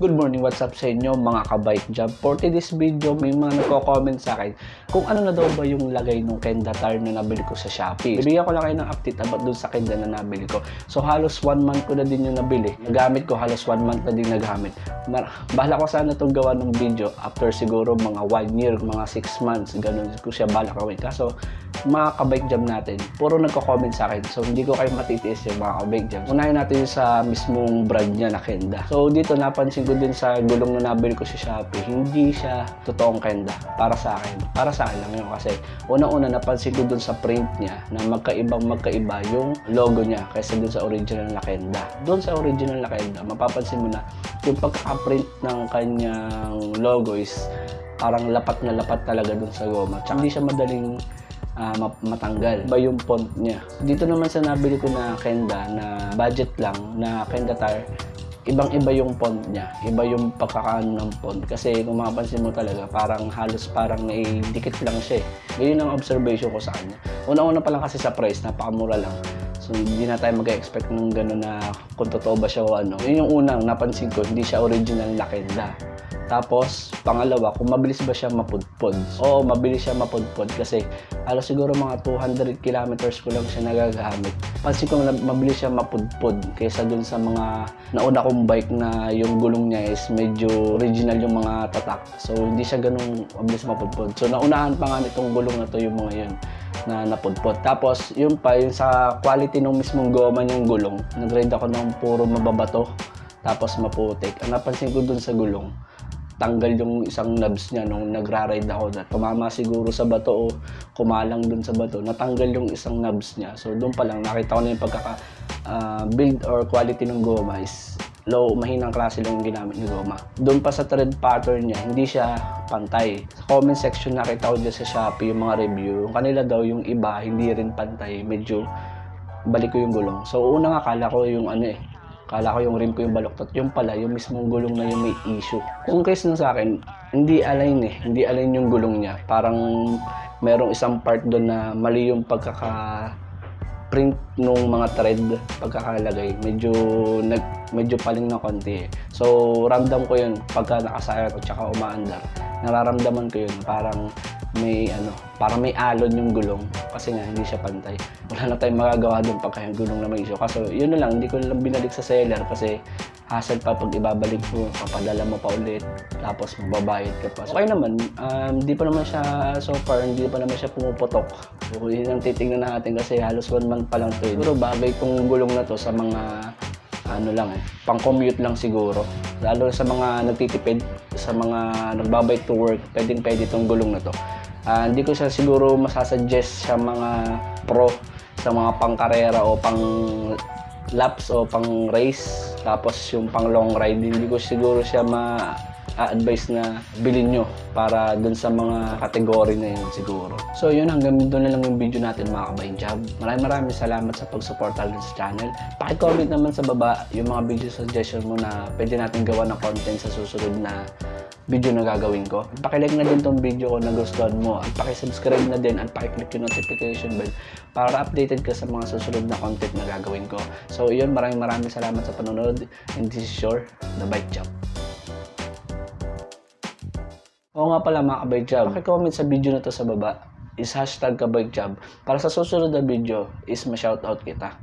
Good morning, what's up sa inyo mga kabike job? For today's video, may mga nagko-comment sa akin kung ano na daw ba yung lagay ng Kenda tire na nabili ko sa Shopee. Bibigyan ko lang kayo ng update about dun sa Kenda na nabili ko. So halos one month ko na din yung nabili. Nagamit ko halos one month na din nagamit. Mar bahala ko sana itong gawa ng video after siguro mga one year, mga six months, ganun ko siya balak gawin. Kaso mga kabike job natin, puro nagko-comment sa akin. So hindi ko kayo matitiis yung mga kabike job. Unahin natin sa mismong brand niya na Kenda. So dito napansin ko din sa gulong na nabili ko sa Shopee, hindi siya totoong Kenda para sa akin. Para sa akin lang yun kasi una-una napansin ko dun sa print niya na magkaibang magkaiba yung logo niya kaysa dun sa original na Kenda. Dun sa original na Kenda, mapapansin mo na yung pagka-print ng kanyang logo is parang lapat na lapat talaga dun sa goma. Tsaka hindi siya madaling ma- matanggal. Iba yung font niya. Dito naman sa nabili ko na Kenda na budget lang na Kenda tire, ibang-iba yung font niya. Iba yung pagkakaano ng font. Kasi kung mapapansin mo talaga, parang halos parang may dikit lang siya eh. Ganyan ang observation ko sa kanya. Una-una pa lang kasi sa price, napakamura lang. So, hindi na tayo mag-expect ng gano'n na kung totoo ba siya o ano. Yun yung unang napansin ko, hindi siya original na Kenda. Tapos, pangalawa, kung mabilis ba siya mapudpod. Oo, mabilis siya mapudpod kasi halos siguro mga 200 kilometers ko lang siya nagagamit. Pansin ko mabilis siya mapudpod kaysa dun sa mga nauna kong bike na yung gulong niya is medyo original yung mga tatak. So, hindi siya ganun mabilis mapudpod. So, naunahan pa nga nitong gulong na to yung mga yun na napudpod. Tapos, yun pa, yung sa quality ng mismong goma niyang gulong, nag-ride ako ng puro mababato tapos maputik. Ang napansin ko dun sa gulong, tanggal yung isang nubs niya nung nagra-ride ako na tumama siguro sa bato o kumalang dun sa bato natanggal yung isang nubs niya. So doon pa lang nakita ko na yung pagkaka ah, build or quality ng goma is low mahinang klase lang yung ginamit ng goma. Doon pa sa tread pattern niya hindi siya pantay. Sa comment section nakita ko dyan sa Shopee yung mga review. Kanila daw yung iba hindi rin pantay. Medyo balik ko yung gulong. So una nga kala ko yung ano eh Kala ko yung rim ko yung baloktot. Yung pala, yung mismong gulong na yung may issue. Kung case nung sa akin, hindi align eh. Hindi align yung gulong niya. Parang merong isang part doon na mali yung pagkaka print nung mga thread pagkakalagay. Medyo nag medyo paling na konti. Eh. so ramdam ko yun pagka nakasayat at saka umaandar. Nararamdaman ko yun. Parang may ano parang may alon yung gulong kasi nga hindi siya pantay. Wala na tayong magagawa doon pagka yung gulong na may issue. Kaso yun na lang. Hindi ko lang binalik sa seller kasi hassle pa pag ibabalik mo papadala mo pa ulit tapos magbabayad ka pa. So, okay naman. Um, di pa naman siya so far hindi pa naman siya pumuputok so yun ang titingnan natin kasi halos one month pa lang to eh. siguro bagay tong gulong na to sa mga ano lang eh, pang commute lang siguro. Lalo sa mga nagtitipid, sa mga nagbabike to work, pwedeng pwede itong gulong na to. Ah, hindi ko siya siguro masasuggest sa mga pro, sa mga pang karera o pang laps o pang race, tapos yung pang long ride, hindi ko siguro siya ma advice na bilhin nyo para dun sa mga kategory na yun siguro. So yun, hanggang doon na lang yung video natin mga kabayin job. Maraming maraming salamat sa pag-support dun sa channel. Pakicomment naman sa baba yung mga video suggestion mo na pwede natin gawa ng content sa susunod na video na gagawin ko. Pakilike na din tong video ko na gustuhan mo at pakisubscribe na din at pakiclick yung notification bell para updated ka sa mga susunod na content na gagawin ko. So yun, maraming maraming salamat sa panonood and this is your The Bike Job. Oo nga pala mga kabike job, pakicomment sa video na to sa baba? Is hashtag kabike job para sa susunod na video is ma-shoutout kita.